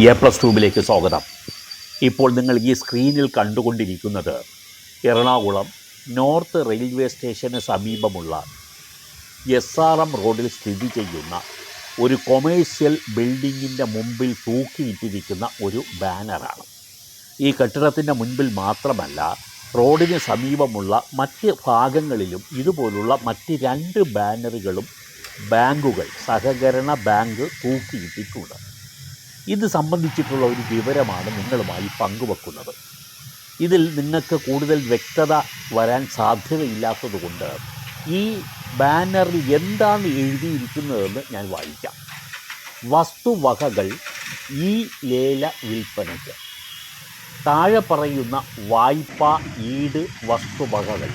A plus ട്യൂബിലേക്ക് സ്വാഗതം. ഇപ്പോൾ നിങ്ങൾ ഈ സ്ക്രീനിൽ കണ്ടുകൊണ്ടിരിക്കുന്നത് എറണാകുളം നോർത്ത് റെയിൽവേ സ്റ്റേഷന് സമീപമുള്ള എസ് ആർ എം റോഡിൽ സ്ഥിതി ചെയ്യുന്ന ഒരു കൊമേഴ്സ്യൽ ബിൽഡിങ്ങിന്റെ മുമ്പിൽ തൂക്കിയിട്ടിരിക്കുന്ന ഒരു ബാനറാണ്. ഈ കെട്ടിടത്തിന്റെ മുൻപിൽ മാത്രമല്ല റോഡിന് സമീപമുള്ള മറ്റ് ഭാഗങ്ങളിലും ഇതുപോലുള്ള മറ്റ് രണ്ട് ബാനറുകളും ബാങ്കുകൾ സഹകരണ ബാങ്ക് തൂക്കിയിട്ടിട്ടുണ്ട്. ഇത് സംബന്ധിച്ചിട്ടുള്ള ഒരു വിവരമാണ് നിങ്ങളുമായി പങ്കുവെക്കുന്നത്. ഇതിൽ നിങ്ങൾക്ക് കൂടുതൽ വ്യക്തത വരാൻ സാധ്യതയില്ലാത്തതുകൊണ്ട് ഈ ബാനറിൽ എന്താണ് എഴുതിയിരിക്കുന്നതെന്ന് ഞാൻ വായിക്കാം. വസ്തുവകകൾ ഈ ലേല വിൽപ്പനയ്ക്ക്. താഴെ പറയുന്ന വായ്പ ഈട് വസ്തുവകകൾ.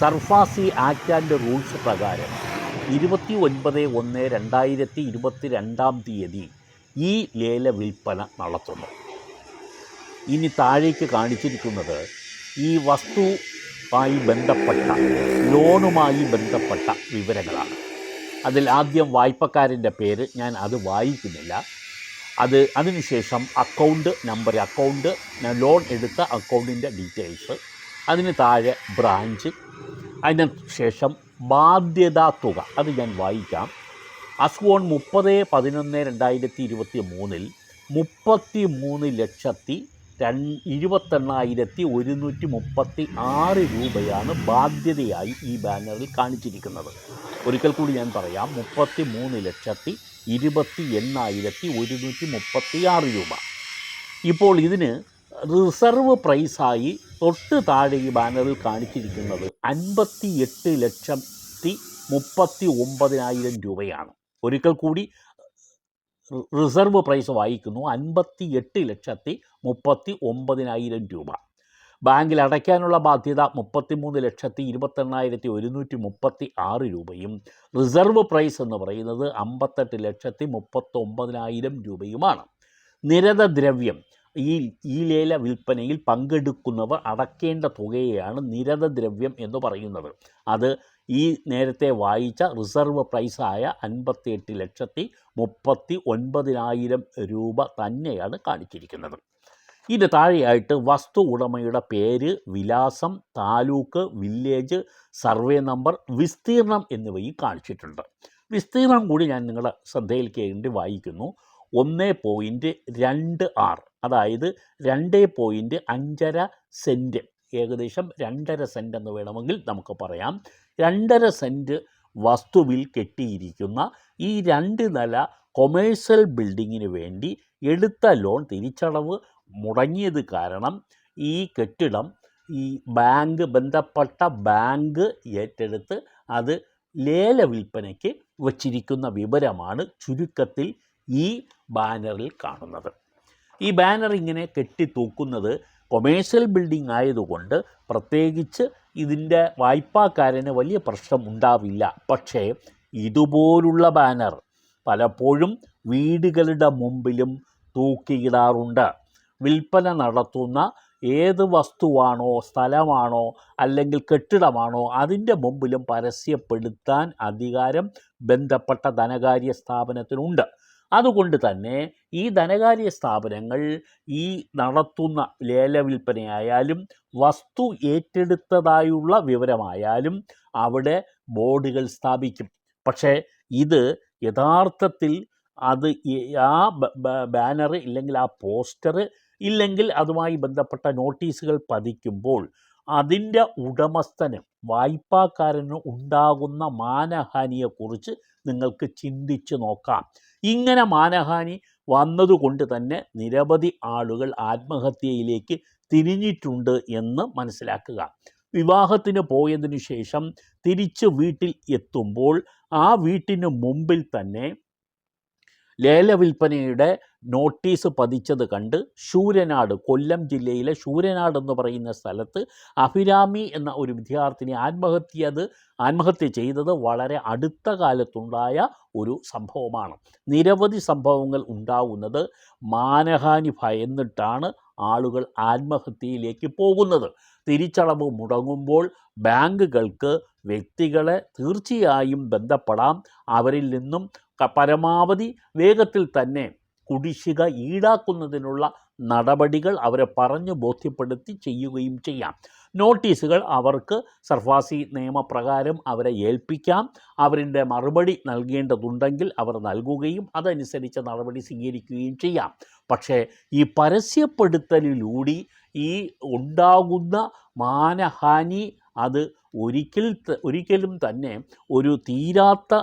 സർഫാസി ആക്ട് ആൻഡ് റൂൾസ് പ്രകാരം ഇരുപത്തി ഒൻപത് ഒന്ന് രണ്ടായിരത്തി ഇരുപത്തി രണ്ടാം തീയതി ഈ ലേല വിൽപ്പന നടത്തുന്നു. ഇനി താഴേക്ക് കാണിച്ചിരിക്കുന്നത് ഈ വസ്തുവുമായി ബന്ധപ്പെട്ട ലോണുമായി ബന്ധപ്പെട്ട വിവരങ്ങളാണ്. അതിൽ ആദ്യം വായ്പക്കാരന്റെ പേര് ഞാൻ അത് വായിക്കുന്നില്ല. അത് അതിനുശേഷം അക്കൗണ്ട് നമ്പർ അക്കൗണ്ട് ലോൺ എടുത്ത അക്കൗണ്ടിന്റെ ഡീറ്റെയിൽസ് അതിന് താഴെ ബ്രാഞ്ച് അതിന് ശേഷം ബാധ്യതാ തുക അത് ഞാൻ വായിക്കാം. അസ്കോൺ മുപ്പത് പതിനൊന്ന് രണ്ടായിരത്തി ഇരുപത്തി മൂന്നിൽ മുപ്പത്തി മൂന്ന് ലക്ഷത്തി രൺ ഇരുപത്തെണ്ണായിരത്തി ഒരുന്നൂറ്റി മുപ്പത്തി ആറ് രൂപയാണ് ബാധ്യതയായി ഈ ബാനറിൽ കാണിച്ചിരിക്കുന്നത്. ഒരിക്കൽ കൂടി ഞാൻ പറയാം മുപ്പത്തി മൂന്ന് ലക്ഷത്തി ഇരുപത്തി എണ്ണായിരത്തി ഒരുന്നൂറ്റി മുപ്പത്തി ആറ് രൂപ. ഇപ്പോൾ ഇതിന് റിസർവ് പ്രൈസായി തൊട്ട് താഴെ ഈ ബാനറിൽ കാണിച്ചിരിക്കുന്നത് അൻപത്തി എട്ട് ലക്ഷത്തി മുപ്പത്തി ഒമ്പതിനായിരം രൂപയാണ്. ഒരിക്കൽ കൂടി റിസർവ് പ്രൈസ് വായിക്കുന്നു. അൻപത്തി എട്ട് ലക്ഷത്തി മുപ്പത്തി ഒമ്പതിനായിരം രൂപ. ബാങ്കിൽ അടയ്ക്കാനുള്ള ബാധ്യത മുപ്പത്തിമൂന്ന് ലക്ഷത്തി ഇരുപത്തെണ്ണായിരത്തി ഒരുന്നൂറ്റി മുപ്പത്തി ആറ് രൂപയും. റിസർവ് പ്രൈസ് എന്ന് പറയുന്നത് അമ്പത്തെട്ട് ലക്ഷത്തി മുപ്പത്തൊമ്പതിനായിരം രൂപയുമാണ്. നിരത ദ്രവ്യം ഈ ഈ ലേല വിൽപ്പനയിൽ പങ്കെടുക്കുന്നവർ അടക്കേണ്ട തുകയെയാണ് നിരത ദ്രവ്യം എന്ന് പറയുന്നത്. അത് ഈ നേരത്തെ വായിച്ച റിസർവ് പ്രൈസായ അൻപത്തിയെട്ട് ലക്ഷത്തി മുപ്പത്തി ഒൻപതിനായിരം രൂപ തന്നെയാണ് കാണിച്ചിരിക്കുന്നത്. ഇതിന് താഴെയായിട്ട് വസ്തു ഉടമയുടെ പേര് വിലാസം താലൂക്ക് വില്ലേജ് സർവേ നമ്പർ വിസ്തീർണം എന്നിവയും കാണിച്ചിട്ടുണ്ട്. വിസ്തീർണം കൂടി ഞാൻ നിങ്ങളുടെ ശ്രദ്ധയിൽ കേണ്ടി വായിക്കുന്നു. ഒന്ന് പോയിന്റ് രണ്ട് ആറ് അതായത് രണ്ട് പോയിന്റ് അഞ്ചര സെന്റ് ഏകദേശം രണ്ടര സെന്റ് എന്ന് വേണമെങ്കിൽ നമുക്ക് പറയാം. രണ്ടര സെന്റ് വസ്തുവിൽ കെട്ടിയിരിക്കുന്ന ഈ രണ്ട് നില കൊമേഴ്സ്യൽ ബിൽഡിങ്ങിന് വേണ്ടി എടുത്ത ലോൺ തിരിച്ചടവ് മുടങ്ങിയത് കാരണം ഈ കെട്ടിടം ഈ ബാങ്ക് ബന്ധപ്പെട്ട ബാങ്ക് ഏറ്റെടുത്ത് അത് ലേല വിൽപ്പനയ്ക്ക് വച്ചിരിക്കുന്ന വിവരമാണ് ചുരുക്കത്തിൽ ഈ ബാനറിൽ കാണുന്നത്. ഈ ബാനർ ഇങ്ങനെ കെട്ടി കൊമേഴ്സ്യൽ ബിൽഡിംഗ് ആയതുകൊണ്ട് പ്രത്യേകിച്ച് ഇതിന്റെ വായ്പാക്കാരന് വലിയ പ്രശ്നം ഉണ്ടാവില്ല. പക്ഷേ ഇതുപോലുള്ള ബാനർ പലപ്പോഴും വീടുകളുടെ മുമ്പിലും തൂക്കിയിടാറുണ്ട്. വിൽപ്പന നടത്തുന്ന ഏത് വസ്തുവാണോ സ്ഥലമാണോ അല്ലെങ്കിൽ കെട്ടിടമാണോ അതിന്റെ മുമ്പിലും പരസ്യപ്പെടുത്താൻ അധികാരം ബന്ധപ്പെട്ട ധനകാര്യ സ്ഥാപനത്തിനുണ്ട്. അതുകൊണ്ട് തന്നെ ഈ ധനകാര്യ സ്ഥാപനങ്ങൾ ഈ നടത്തുന്ന ലേല വിൽപ്പനയായാലും വസ്തു ഏറ്റെടുത്തതായുള്ള വിവരമായാലും അവിടെ ബോർഡുകൾ സ്ഥാപിക്കും. പക്ഷേ ഇത് യഥാർത്ഥത്തിൽ അത് ആ ബാനർ ഇല്ലെങ്കിൽ ആ പോസ്റ്റർ ഇല്ലെങ്കിൽ അതുമായി ബന്ധപ്പെട്ട നോട്ടീസുകൾ പതിക്കുമ്പോൾ അതിന്റെ ഉടമസ്ഥന് വായ്പാക്കാരന് ഉണ്ടാകുന്ന മാനഹാനിയെക്കുറിച്ച് നിങ്ങൾക്ക് ചിന്തിച്ച് നോക്കാം. ഇങ്ങനെ മാനഹാനി വന്നതുകൊണ്ട് തന്നെ നിരവധി ആളുകൾ ആത്മഹത്യയിലേക്ക് തിരിഞ്ഞിട്ടുണ്ട് എന്ന് മനസ്സിലാക്കുക. വിവാഹത്തിന് പോയതിനു ശേഷം തിരിച്ച് വീട്ടിൽ എത്തുമ്പോൾ ആ വീട്ടിന് മുമ്പിൽ തന്നെ ലേല വിൽപ്പനയുടെ നോട്ടീസ് പതിച്ചത് കണ്ട് ശൂരനാട് കൊല്ലം ജില്ലയിലെ ശൂരനാട് എന്ന് പറയുന്ന സ്ഥലത്ത് അഭിരാമി എന്ന ഒരു വിദ്യാർത്ഥിനി ആത്മഹത്യ അത് ആത്മഹത്യ ചെയ്തത് വളരെ അടുത്ത കാലത്തുണ്ടായ ഒരു സംഭവമാണ്. നിരവധി സംഭവങ്ങൾ ഉണ്ടാവുന്നത് മാനഹാനി ഭയന്നിട്ടാണ് ആളുകൾ ആത്മഹത്യയിലേക്ക് പോകുന്നത്. തിരിച്ചടവ് മുടങ്ങുമ്പോൾ ബാങ്കുകൾക്ക് വ്യക്തികളെ തീർച്ചയായും ബന്ധപ്പെടാം. അവരിൽ നിന്നും പരമാവധി വേഗത്തിൽ തന്നെ കുടിശ്ശിക ഈടാക്കുന്നതിനുള്ള നടപടികൾ അവരെ പറഞ്ഞു ബോധ്യപ്പെടുത്തി ചെയ്യുകയും ചെയ്യാം. നോട്ടീസുകൾ അവർക്ക് സർഫാസി നിയമപ്രകാരം അവരെ ഏൽപ്പിക്കാം. അവരിന്റെ മറുപടി നൽകേണ്ടതുണ്ടെങ്കിൽ അവർ നൽകുകയും അതനുസരിച്ച് നടപടി സ്വീകരിക്കുകയും ചെയ്യാം. പക്ഷേ ഈ പരസ്യപ്പെടുത്തലിലൂടെ ഈ ഉണ്ടാകുന്ന മാനഹാനി അത് ഒരിക്കൽ ഒരിക്കലും തന്നെ ഒരു തീരാത്ത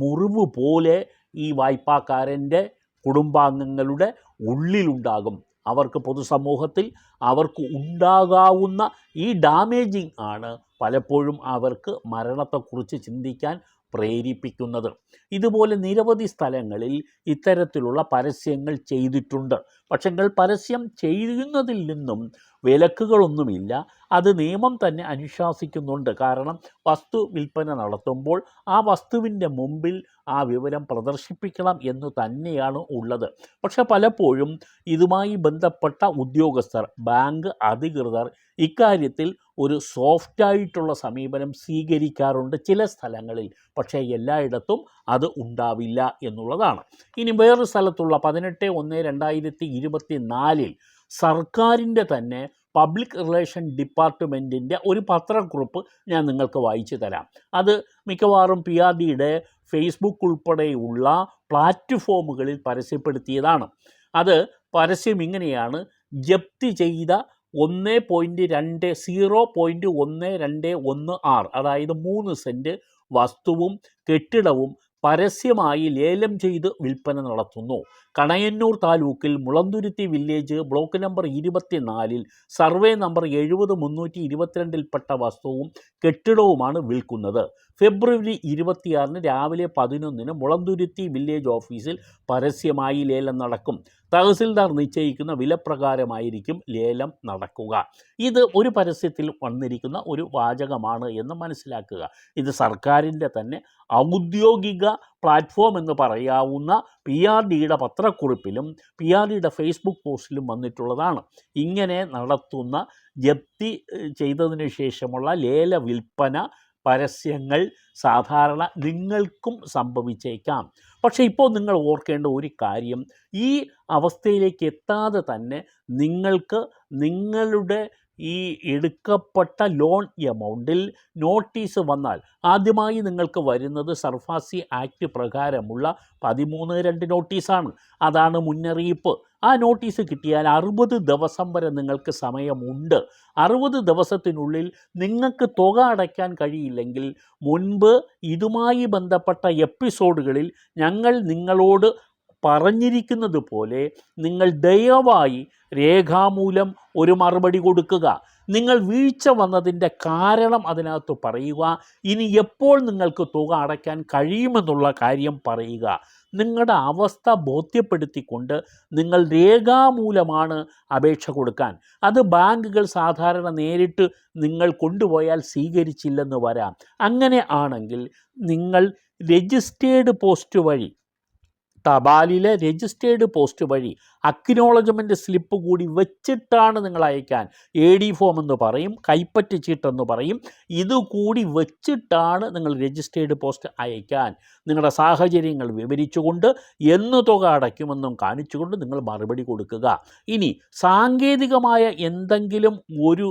മുറിവ് പോലെ ഈ വായ്പാക്കാരന്റെ കുടുംബാംഗങ്ങളുടെ ഉള്ളിലുണ്ടാകും. അവർക്ക് പൊതുസമൂഹത്തിൽ അവർക്ക് ഉണ്ടാകാവുന്ന ഈ ഡാമേജിങ് ആണ് പലപ്പോഴും അവർക്ക് മരണത്തെക്കുറിച്ച് ചിന്തിക്കാൻ പ്രേരിപ്പിക്കുന്നത്. ഇതുപോലെ നിരവധി സ്ഥലങ്ങളിൽ ഇത്തരത്തിലുള്ള പരസ്യങ്ങൾ ചെയ്തിട്ടുണ്ട്. പക്ഷെങ്കിൽ പരസ്യം ചെയ്യുന്നതിൽ നിന്നും വിലക്കുകളൊന്നുമില്ല. അത് നിയമം തന്നെ അനുശാസിക്കുന്നുണ്ട്. കാരണം വസ്തു വിൽപ്പന നടത്തുമ്പോൾ ആ വസ്തുവിന്റെ മുമ്പിൽ ആ വിവരം പ്രദർശിപ്പിക്കണം എന്ന് തന്നെയാണ് ഉള്ളത്. പക്ഷെ പലപ്പോഴും ഇതുമായി ബന്ധപ്പെട്ട ഉദ്യോഗസ്ഥർ ബാങ്ക് അധികൃതർ ഇക്കാര്യത്തിൽ ഒരു സോഫ്റ്റായിട്ടുള്ള സമീപനം സ്വീകരിക്കാറുണ്ട് ചില സ്ഥലങ്ങളിൽ. പക്ഷേ എല്ലായിടത്തും അത് ഉണ്ടാവില്ല എന്നുള്ളതാണ്. ഇനി വേറൊരു സ്ഥലത്തുള്ള പതിനെട്ട് ഒന്ന് രണ്ടായിരത്തി ഇരുപത്തി നാലിൽ സർക്കാരിന്റെ തന്നെ പബ്ലിക് റിലേഷൻ ഡിപ്പാർട്ട്മെന്റിന്റെ ഒരു പത്രക്കുറിപ്പ് ഞാൻ നിങ്ങൾക്ക് വായിച്ചു തരാം. അത് മിക്കവാറും പി ആർ ഡിയുടെ ഫേസ്ബുക്ക് ഉൾപ്പെടെയുള്ള പ്ലാറ്റ്ഫോമുകളിൽ പരസ്യപ്പെടുത്തിയതാണ്. അത് പരസ്യം ഇങ്ങനെയാണ്. ജപ്തി ചെയ്ത ഒന്ന് പോയിന്റ് രണ്ട് സീറോ പോയിന്റ് ഒന്ന് രണ്ട് ഒന്ന് ആറ്. അതായത് മൂന്ന് സെന്റ് വസ്തുവും കെട്ടിടവും പരസ്യമായി ലേലം ചെയ്ത് വിൽപ്പന നടത്തുന്നു. കണയന്നൂർ താലൂക്കിൽ മുളന്തുരുത്തി വില്ലേജ് ബ്ലോക്ക് നമ്പർ ഇരുപത്തിനാലിൽ സർവേ നമ്പർ എഴുപത് മുന്നൂറ്റി ഇരുപത്തിരണ്ടിൽപ്പെട്ട വസ്തുവും കെട്ടിടവുമാണ് വിൽക്കുന്നത്. ഫെബ്രുവരി ഇരുപത്തിയാറിന് രാവിലെ പതിനൊന്നിന് മുളന്തുരുത്തി വില്ലേജ് ഓഫീസിൽ പരസ്യമായി ലേലം നടക്കും. തഹസിൽദാർ നിശ്ചയിക്കുന്ന വിലപ്രകാരമായിരിക്കും ലേലം നടക്കുക. ഇത് ഒരു പരസ്യത്തിൽ വന്നിരിക്കുന്ന ഒരു വാചകമാണ് എന്ന് മനസ്സിലാക്കുക. ഇത് സർക്കാരിന്റെ തന്നെ ഔദ്യോഗിക പ്ലാറ്റ്ഫോം എന്ന് പറയാവുന്ന പി ആർ ഡിയുടെ പത്രക്കുറിപ്പിലും പി ആർ ഡിയുടെ ഫേസ്ബുക്ക് പോസ്റ്റിലും വന്നിട്ടുള്ളതാണ്. ഇങ്ങനെ നടത്തുന്ന ജപ്തി ചെയ്തതിനു ശേഷമുള്ള ലേല വിൽപ്പന പരസ്യങ്ങൾ സാധാരണ നിങ്ങൾക്കും സംഭവിച്ചേക്കാം. പക്ഷേ ഇപ്പോൾ നിങ്ങൾ ഓർക്കേണ്ട ഒരു കാര്യം ഈ അവസ്ഥയിലേക്ക് എത്താതെ തന്നെ നിങ്ങൾക്ക് നിങ്ങളുടെ ഈ എടുക്കപ്പെട്ട ലോൺ എമൗണ്ടിൽ നോട്ടീസ് വന്നാൽ ആദ്യമായി നിങ്ങൾക്ക് വരുന്നത് സർഫാസി ആക്ട് പ്രകാരമുള്ള പതിമൂന്ന് രണ്ട് നോട്ടീസാണ്. അതാണ് മുന്നറിയിപ്പ്. ആ നോട്ടീസ് കിട്ടിയാൽ അറുപത് ദിവസം വരെ നിങ്ങൾക്ക് സമയമുണ്ട്. അറുപത് ദിവസത്തിനുള്ളിൽ നിങ്ങൾക്ക് തുക അടയ്ക്കാൻ കഴിയില്ലെങ്കിൽ മുൻപ് ഇതുമായി ബന്ധപ്പെട്ട എപ്പിസോഡുകളിൽ ഞങ്ങൾ നിങ്ങളോട് പറഞ്ഞിരിക്കുന്നത് പോലെ നിങ്ങൾ ദയവായി രേഖാമൂലം ഒരു മറുപടി കൊടുക്കുക. നിങ്ങൾ വീഴ്ച വന്നതിന്റെ കാരണം അതിനകത്ത് പറയുക. ഇനി എപ്പോൾ നിങ്ങൾക്ക് തുക അടയ്ക്കാൻ കഴിയുമെന്നുള്ള കാര്യം പറയുക. നിങ്ങളുടെ അവസ്ഥ ബോധ്യപ്പെടുത്തിക്കൊണ്ട് നിങ്ങൾ രേഖാമൂലമാണ് അപേക്ഷ കൊടുക്കാൻ. അത് ബാങ്കുകൾ സാധാരണ നേരിട്ട് നിങ്ങൾ കൊണ്ടുപോയാൽ സ്വീകരിച്ചില്ലെന്ന് വരാം. അങ്ങനെ ആണെങ്കിൽ നിങ്ങൾ രജിസ്റ്റേർഡ് പോസ്റ്റ് വഴി തപാലിലെ രജിസ്റ്റേർഡ് പോസ്റ്റ് വഴി അക്നോളജ്മെന്റ് സ്ലിപ്പ് കൂടി വെച്ചിട്ടാണ് നിങ്ങൾ അയക്കാൻ എ ഡി ഫോം എന്ന് പറയും കൈപ്പറ്റ് ചീട്ടെന്ന് പറയും. ഇതുകൂടി വെച്ചിട്ടാണ് നിങ്ങൾ രജിസ്റ്റേർഡ് പോസ്റ്റ് അയക്കാൻ. നിങ്ങളുടെ സാഹചര്യങ്ങൾ വിവരിച്ചുകൊണ്ട് എന്ന് തുക അടയ്ക്കുമെന്നും കാണിച്ചുകൊണ്ട് നിങ്ങൾ മറുപടി കൊടുക്കുക. ഇനി സാങ്കേതികമായ എന്തെങ്കിലും ഒരു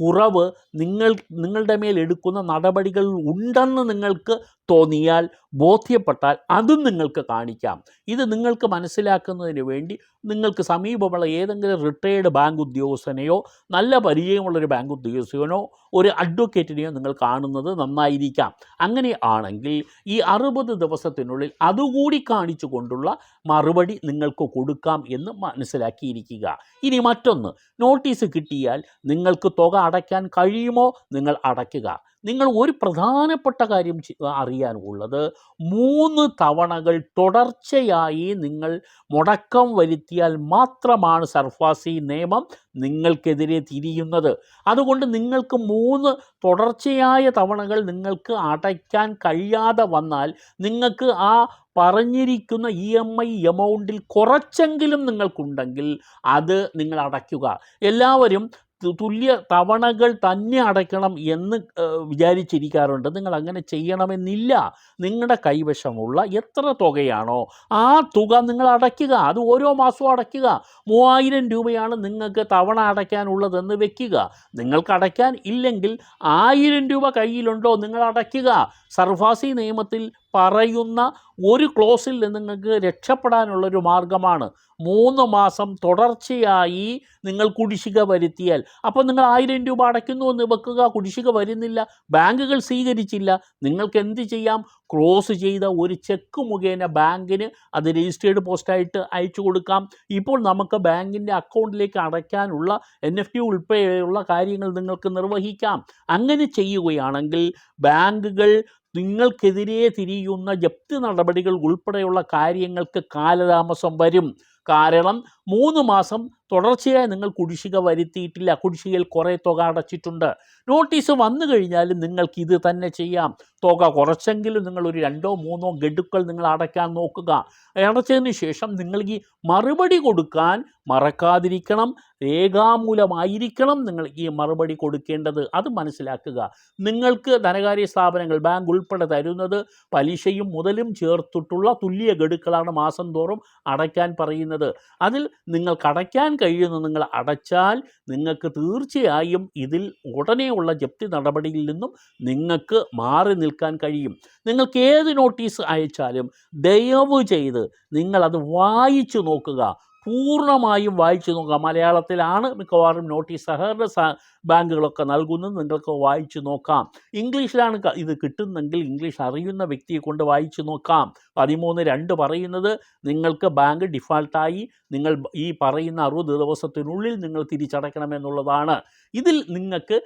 കുറവ് നിങ്ങൾ നിങ്ങളുടെ മേൽ എടുക്കുന്ന നടപടികൾ ഉണ്ടെന്ന് നിങ്ങൾക്ക് തോന്നിയാൽ ബോധ്യപ്പെട്ടാൽ അതും നിങ്ങൾക്ക് കാണിക്കാം. ഇത് നിങ്ങൾക്ക് മനസ്സിലാക്കുന്നതിന് വേണ്ടി നിങ്ങൾക്ക് സമീപമുള്ള ഏതെങ്കിലും റിട്ടയേർഡ് ബാങ്ക് ഉദ്യോഗസ്ഥനെയോ നല്ല പരിചയമുള്ളൊരു ബാങ്ക് ഉദ്യോഗസ്ഥനോ ഒരു അഡ്വക്കേറ്റിനെയോ നിങ്ങൾ കാണുന്നത് നന്നായിരിക്കാം. അങ്ങനെ ആണെങ്കിൽ ഈ അറുപത് ദിവസത്തിനുള്ളിൽ അതുകൂടി കാണിച്ചു കൊണ്ടുള്ള മറുപടി നിങ്ങൾക്ക് കൊടുക്കാം എന്ന് മനസ്സിലാക്കിയിരിക്കുക. ഇനി മറ്റൊന്ന് നോട്ടീസ് കിട്ടിയാൽ നിങ്ങൾക്ക് തുക അടയ്ക്കാൻ കഴിയുമോ? നിങ്ങൾ അടയ്ക്കുക. നിങ്ങൾ ഒരു പ്രധാനപ്പെട്ട കാര്യം അറിയാനുള്ളത് മൂന്ന് തവണകൾ തുടർച്ചയായി നിങ്ങൾ മുടക്കം വരുത്തിയാൽ മാത്രമാണ് സർഫാസി നിയമം നിങ്ങൾക്കെതിരെ തിരിയുന്നത്. അതുകൊണ്ട് നിങ്ങൾക്ക് മൂന്ന് തുടർച്ചയായ തവണകൾ നിങ്ങൾക്ക് അടയ്ക്കാൻ കഴിയാതെ വന്നാൽ നിങ്ങൾക്ക് ആ പറഞ്ഞിരിക്കുന്ന ഇ എം ഐ എമൗണ്ടിൽ കുറച്ചെങ്കിലും നിങ്ങൾക്കുണ്ടെങ്കിൽ അത് നിങ്ങൾ അടയ്ക്കുക. എല്ലാവരും തുല്യ തവണകൾ തന്നെ അടയ്ക്കണം എന്ന് വിചാരിച്ചിരിക്കാറുണ്ട്. നിങ്ങൾ അങ്ങനെ ചെയ്യണമെന്നില്ല. നിങ്ങളുടെ കൈവശമുള്ള എത്ര തുകയാണോ ആ തുക നിങ്ങൾ അടയ്ക്കുക. അത് ഓരോ മാസവും അടയ്ക്കുക. മൂവായിരം രൂപയാണ് നിങ്ങൾക്ക് തവണ അടയ്ക്കാനുള്ളതെന്ന് വെക്കുക. നിങ്ങൾക്ക് അടയ്ക്കാൻ ഇല്ലെങ്കിൽ ആയിരം രൂപ കയ്യിലുണ്ടോ നിങ്ങൾ അടയ്ക്കുക. സർഫാസി നിയമത്തിൽ പറയുന്ന ഒരു ക്ലോസിൽ നിന്ന് നിങ്ങൾക്ക് രക്ഷപ്പെടാനുള്ളൊരു മാർഗമാണ്. മൂന്ന് മാസം തുടർച്ചയായി നിങ്ങൾ കുടിശ്ശിക വരുത്തിയാൽ. അപ്പോൾ നിങ്ങൾ ആയിരം രൂപ അടയ്ക്കുന്നു എന്ന് വെക്കുക. കുടിശ്ശിക വരുന്നില്ല. ബാങ്കുകൾ സ്വീകരിച്ചില്ല. നിങ്ങൾക്ക് എന്ത് ചെയ്യാം? ക്ലോസ് ചെയ്ത ഒരു ചെക്ക് മുഖേന ബാങ്കിന് അത് രജിസ്റ്റേർഡ് പോസ്റ്റായിട്ട് അയച്ചു കൊടുക്കാം. ഇപ്പോൾ നമുക്ക് ബാങ്കിന്റെ അക്കൗണ്ടിലേക്ക് അടയ്ക്കാനുള്ള എൻ എഫ് ടി ഉൾപ്പെടെയുള്ള കാര്യങ്ങൾ നിങ്ങൾക്ക് നിർവഹിക്കാം. അങ്ങനെ ചെയ്യുകയാണെങ്കിൽ ബാങ്കുകൾ നിങ്ങൾക്കെതിരെ തിരിയുന്ന ജപ്തി നടപടികൾ ഉൾപ്പെടെയുള്ള കാര്യങ്ങൾക്ക് കാലതാമസം വരും. കാരണം മൂന്ന് മാസം തുടർച്ചയായി നിങ്ങൾ കുടിശ്ശിക വരുത്തിയിട്ടില്ല. കുടിശ്ശികയിൽ കുറേ തുക അടച്ചിട്ടുണ്ട്. നോട്ടീസ് വന്നു കഴിഞ്ഞാലും നിങ്ങൾക്ക് ഇത് തന്നെ ചെയ്യാം. തുക കുറച്ചെങ്കിലും നിങ്ങൾ ഒരു രണ്ടോ മൂന്നോ ഗഡുക്കൾ നിങ്ങൾ അടയ്ക്കാൻ നോക്കുക. അടച്ചതിന് ശേഷം നിങ്ങൾ ഈ മറുപടി കൊടുക്കാൻ മറക്കാതിരിക്കണം. രേഖാമൂലമായിരിക്കണം നിങ്ങൾ ഈ മറുപടി കൊടുക്കേണ്ടത്. അത് മനസ്സിലാക്കുക. നിങ്ങൾക്ക് ധനകാര്യ സ്ഥാപനങ്ങൾ ബാങ്ക് ഉൾപ്പെടെ തരുന്നത് പലിശയും മുതലും ചേർത്തിട്ടുള്ള തുല്യ ഗഡുക്കളാണ് മാസം തോറും അടയ്ക്കാൻ പറയുന്നത്. അതിൽ നിങ്ങൾക്ക് അടയ്ക്കാൻ കഴിയുന്ന നിങ്ങൾ അടച്ചാൽ നിങ്ങൾക്ക് തീർച്ചയായും ഇതിൽ ഉടനെയുള്ള ജപ്തി നടപടിയിൽ നിന്നും നിങ്ങൾക്ക് മാറി നിൽക്കാൻ കഴിയും. നിങ്ങൾക്ക് ഏത് നോട്ടീസ് അയച്ചാലും ദയവ് ചെയ്ത് നിങ്ങളത് വായിച്ചു നോക്കുക. പൂർണമായും വായിച്ചു നോക്കുക. മലയാളത്തിലാണ് മിക്കവാറും നോട്ടീസ് സഹകരണ ബാങ്കുകളൊക്കെ നൽകുന്നത്. നിങ്ങൾക്ക് വായിച്ചു നോക്കാം. ഇംഗ്ലീഷിലാണ് ഇത് കിട്ടുന്നെങ്കിൽ ഇംഗ്ലീഷ് അറിയുന്ന വ്യക്തിയെ കൊണ്ട് വായിച്ചു നോക്കാം. പതിമൂന്ന് രണ്ട് പറയുന്നത് നിങ്ങൾക്ക് ബാങ്ക് ഡിഫാൾട്ടായി നിങ്ങൾ ഈ പറയുന്ന അറുപത് ദിവസത്തിനുള്ളിൽ നിങ്ങൾ തിരിച്ചടയ്ക്കണമെന്നുള്ളതാണ് ഇതിൽ നിങ്ങൾക്ക്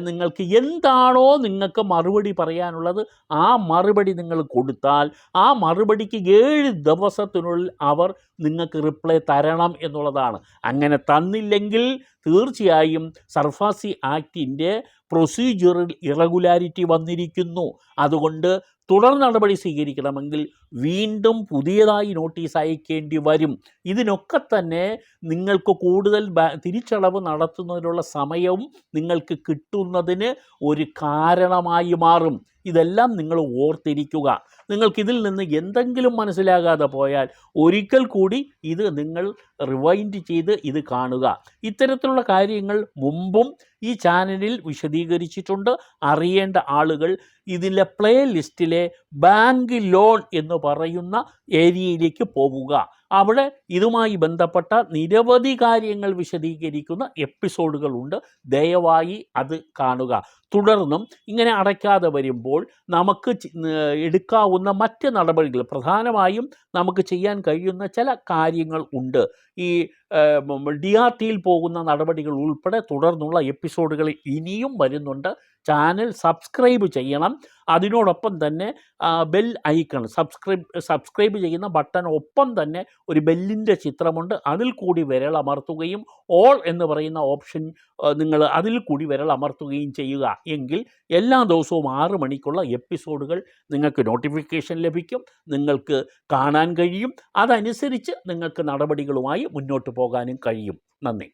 നിങ്ങൾക്ക് എന്താണോ നിങ്ങൾക്ക് മറുപടി പറയാനുള്ളത് ആ മറുപടി നിങ്ങൾ കൊടുത്താൽ ആ മറുപടിക്ക് ഏഴ് ദിവസത്തിനുള്ളിൽ അവർ നിങ്ങൾക്ക് റിപ്ലൈ തരണം എന്നുള്ളതാണ്. അങ്ങനെ തന്നില്ലെങ്കിൽ തീർച്ചയായും സർഫാസി ആക്ടിന്റെ പ്രൊസീജിയറിൽ ഇറഗുലാരിറ്റി വന്നിരിക്കുന്നു. അതുകൊണ്ട് തുടർ നടപടി സ്വീകരിക്കണമെങ്കിൽ വീണ്ടും പുതിയതായി നോട്ടീസ് അയക്കേണ്ടി വരും. ഇതിനൊക്കെ തന്നെ നിങ്ങൾക്ക് കൂടുതൽ തിരിച്ചടവ് നടത്തുന്നതിനുള്ള സമയവും നിങ്ങൾക്ക് കിട്ടുന്നതിന് ഒരു കാരണമായി മാറും. ഇതെല്ലാം നിങ്ങൾ ഓർത്തിരിക്കുക. നിങ്ങൾക്കിതിൽ നിന്ന് എന്തെങ്കിലും മനസ്സിലാകാതെ പോയാൽ ഒരിക്കൽ കൂടി ഇത് നിങ്ങൾ റിവൈൻഡ് ചെയ്ത് ഇത് കാണുക. ഇത്തരത്തിലുള്ള കാര്യങ്ങൾ മുമ്പും ഈ ചാനലിൽ വിശദീകരിച്ചിട്ടുണ്ട്. അറിയേണ്ട ആളുകൾ ഇതിലെ പ്ലേ ലിസ്റ്റിലെ ബാങ്ക് ലോൺ എന്ന് പറയുന്ന ഏരിയയിലേക്ക് പോവുക. അവിടെ ഇതുമായി ബന്ധപ്പെട്ട നിരവധി കാര്യങ്ങൾ വിശദീകരിക്കുന്ന എപ്പിസോഡുകളുണ്ട്. ദയവായി അത് കാണുക. തുടർന്നും ഇങ്ങനെ അടയ്ക്കാതെ വരുമ്പോൾ നമുക്ക് എടുക്കാവുന്ന മറ്റ് നടപടികൾ പ്രധാനമായും നമുക്ക് ചെയ്യാൻ കഴിയുന്ന ചില കാര്യങ്ങൾ ഉണ്ട്. ഈ ഡി ആർ ടിയിൽ പോകുന്ന നടപടികൾ ഉൾപ്പെടെ തുടർന്നുള്ള എപ്പിസോഡുകൾ ഇനിയും വരുന്നുണ്ട്. ചാനൽ സബ്സ്ക്രൈബ് ചെയ്യണം. അതിനോടൊപ്പം തന്നെ ബെൽ ഐക്കൺ സബ്സ്ക്രൈബ് സബ്സ്ക്രൈബ് ചെയ്യുന്ന ബട്ടൺ ഒപ്പം തന്നെ ഒരു ബെല്ലിന്റെ ചിത്രമുണ്ട്. അതിൽ കൂടി വിരൽ അമർത്തുകയും ഓൾ എന്ന് പറയുന്ന ഓപ്ഷൻ നിങ്ങൾ അതിൽ കൂടി വിരൽ അമർത്തുകയും ചെയ്യുക. എങ്കിൽ എല്ലാ ദിവസവും ആറ് മണിക്കുള്ള എപ്പിസോഡുകൾ നിങ്ങൾക്ക് നോട്ടിഫിക്കേഷൻ ലഭിക്കും. നിങ്ങൾക്ക് കാണാൻ കഴിയും. അതനുസരിച്ച് നിങ്ങൾക്ക് നടപടികളുമായി മുന്നോട്ട് പോകാനും കഴിയും. നന്ദി.